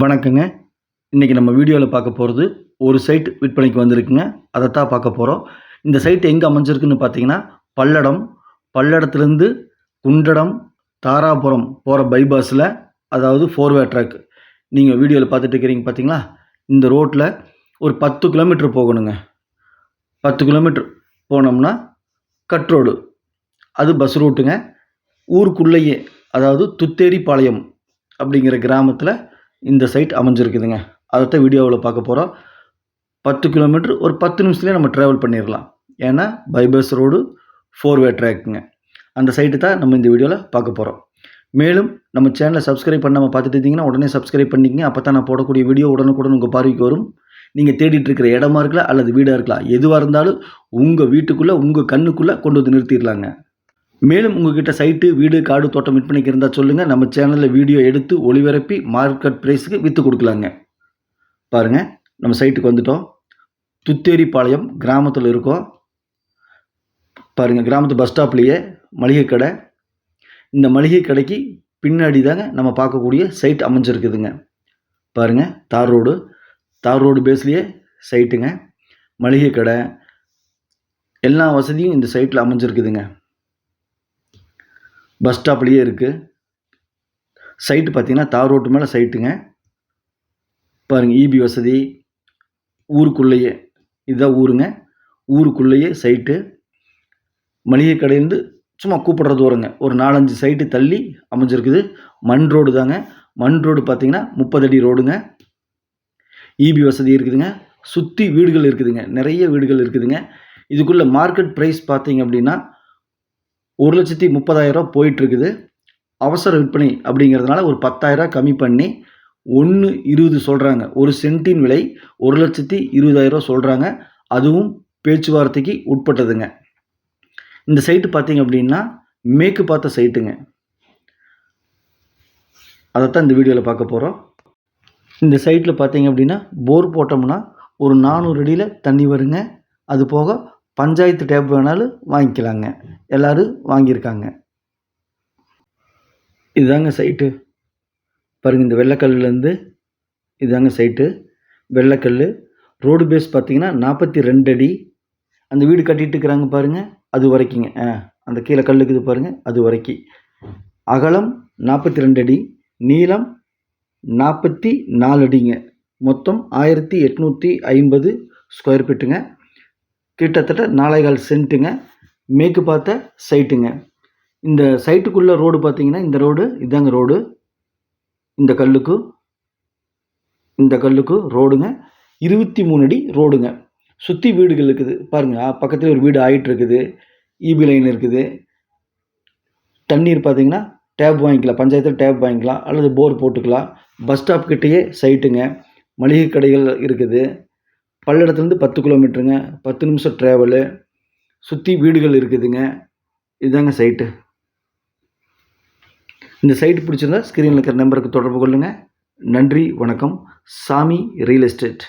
வணக்கங்க. இன்றைக்கி நம்ம வீடியோவில் பார்க்க போகிறது ஒரு சைட் விற்பனைக்கு வந்திருக்குங்க. அதைத்தான் பார்க்க போகிறோம் இந்த சைட் எங்கே அமைஞ்சிருக்குன்னு பார்த்தீங்கன்னா பல்லடம் பல்லடத்துலேருந்து குண்டடம் தாராபுரம் போகிற பைபாஸில் அதாவது ஃபோர்வே ட்ராக் நீங்கள் வீடியோவில் பார்த்துட்டு இருக்கிறீங்க பார்த்தீங்களா? இந்த ரோட்டில் ஒரு பத்து கிலோமீட்டர் போகணுங்க. பத்து கிலோமீட்டர் போனோம்னா கட் ரோடு அது பஸ் ரூட்டுங்க ஊருக்குள்ளேயே அதாவது துத்தேரிப்பாளையம் அப்படிங்கிற கிராமத்தில் இந்த சைட் அமைஞ்சிருக்குதுங்க. அதைத்தான் வீடியோவில் பார்க்க போகிறோம் பத்து கிலோமீட்டர் ஒரு பத்து நிமிஷத்துலேயே நம்ம ட்ராவல் பண்ணிடலாம் ஏன்னா பைபஸ் ரோடு ஃபோர் வே ட்ராக்குங்க அந்த சைட்டு தான் நம்ம இந்த வீடியோவில் பார்க்க போகிறோம் மேலும் நம்ம சேனலை சப்ஸ்கிரைப் பண்ணாமல் பார்த்துட்டு இருந்தீங்கன்னா உடனே சப்ஸ்கிரைப் பண்ணிக்கங்க. அப்போ தான் நான் போடக்கூடிய வீடியோ உடனுக்குடன் உங்கள் பார்வைக்கு வரும். நீங்கள் தேடிட்டு இருக்கிற இடமா இருக்கலாம் அல்லது வீடாக இருக்கலாம். எதுவாக இருந்தாலும் உங்கள் வீட்டுக்குள்ளே உங்கள் கண்ணுக்குள்ளே கொண்டு வந்து நிறுத்திடலாங்க மேலும் உங்ககிட்ட சைட்டு வீடு காடு தோட்டம் விற்பனைக்கு இருந்தால் சொல்லுங்கள் நம்ம சேனலில் வீடியோ எடுத்து ஒளிபரப்பி மார்க்கெட் ப்ரைஸுக்கு விற்று கொடுக்கலாங்க. பாருங்கள் நம்ம சைட்டுக்கு வந்துட்டோம். துத்தேரிப்பாளையம் கிராமத்தில் இருக்கோம். பாருங்கள் கிராமத்து பஸ் ஸ்டாப்லேயே மளிகை கடை. இந்த மளிகை கடைக்கு பின்னாடி தாங்க நம்ம பார்க்கக்கூடிய சைட் அமைஞ்சிருக்குதுங்க. பாருங்கள் தார் ரோடு. தார் ரோடு பேஸ்லேயே சைட்டுங்க மளிகை கடை. எல்லா வசதியும் இந்த சைட்டில் அமைஞ்சிருக்குதுங்க. பஸ் ஸ்டாப்லேயே இருக்குது சைட்டு பார்த்தீங்கன்னா தார் ரோட்டு மேலே சைட்டுங்க பாருங்கள் இபி வசதி. ஊருக்குள்ளேயே இதுதான் ஊருங்க. ஊருக்குள்ளேயே சைட்டு மளிகை கடையிலேருந்து சும்மா கூப்பிடுற தூரங்க ஒரு நாலஞ்சு சைட்டு தள்ளி அமைஞ்சிருக்குது. மண் ரோடு தாங்க. மண் ரோடு பார்த்திங்கன்னா முப்பது அடி ரோடுங்க. இபி வசதி இருக்குதுங்க. சுற்றி வீடுகள் இருக்குதுங்க. நிறைய வீடுகள் இருக்குதுங்க. இதுக்குள்ளே மார்க்கெட் ப்ரைஸ் பார்த்திங்க அப்படின்னா ஒரு லட்சத்தி முப்பதாயிரரூவா போயிட்டுருக்குது. அவசர விற்பனை அப்படிங்கிறதுனால ஒரு பத்தாயிரரூவா கம்மி பண்ணி ஒன்று இருபது சொல்கிறாங்க ஒரு சென்ட்டின் விலை ஒரு லட்சத்தி இருபதாயிரரூவா சொல்கிறாங்க அதுவும் பேச்சுவார்த்தைக்கு உட்பட்டதுங்க. இந்த சைட்டு பார்த்தீங்க அப்படின்னா மேற்கு பார்த்த சைட்டுங்க. அதைத்தான் இந்த வீடியோவில் பார்க்க போகிறோம் இந்த சைட்டில் பார்த்தீங்க அப்படின்னா போர் போட்டோம்னா ஒரு நானூறு அடியில் தண்ணி வருங்க. அது போக பஞ்சாயத்து டேப் வேணாலும் வாங்கிக்கலாங்க. எல்லோரும் வாங்கியிருக்காங்க. இதுதாங்க சைட்டு. பாருங்கள் இந்த வெள்ளைக்கல்லுலேருந்து இதுதாங்க சைட்டு. வெள்ளைக்கல் ரோடு பேஸ் பார்த்தீங்கன்னா நாற்பத்தி ரெண்டு அடி. அந்த வீடு கட்டிகிட்டு இருக்கிறாங்க பாருங்கள் அது வரைக்குங்க. ஆ அந்த கீழே கல் இருக்குது பாருங்கள் அது வரைக்கும் அகலம் நாற்பத்தி ரெண்டு அடி நீளம் நாற்பத்தி நாலு அடிங்க. மொத்தம் ஆயிரத்தி எட்நூற்றி ஐம்பது ஸ்கொயர் ஃபீட்டுங்க கிட்டத்தட்ட நாலேகால் சென்ட்டுங்க. மேற்கு பார்த்த சைட்டுங்க. இந்த சைட்டுக்குள்ளே ரோடு பார்த்தீங்கன்னா இந்த ரோடு இதாங்க ரோடு. இந்த கல்லுக்கு இந்த கல்லுக்கு ரோடுங்க. இருபத்தி மூணு அடி ரோடுங்க. சுற்றி வீடுகள் இருக்குது. பாருங்கள் பக்கத்தில் ஒரு வீடு ஆகிட்டு இருக்குது. இபி லைன் இருக்குது. தண்ணீர் பார்த்தீங்கன்னா டேப் வாங்கிக்கலாம். பஞ்சாயத்தில் டேப் வாங்கிக்கலாம். அல்லது போர் போட்டுக்கலாம். பஸ் ஸ்டாப் கிட்டேயே சைட்டுங்க. மளிகை கடைகள் இருக்குது. பல்லடத்துலேருந்து பத்து கிலோமீட்டருங்க. பத்து நிமிஷம் ட்ராவலு சுற்றி வீடுகள் இருக்குதுங்க. இதுதாங்க சைட்டு இந்த சைட் பிடிச்சிருந்தா ஸ்க்ரீனில் இருக்கிற நம்பருக்கு தொடர்பு கொள்ளுங்கள் நன்றி வணக்கம். சாமி ரியல் எஸ்டேட்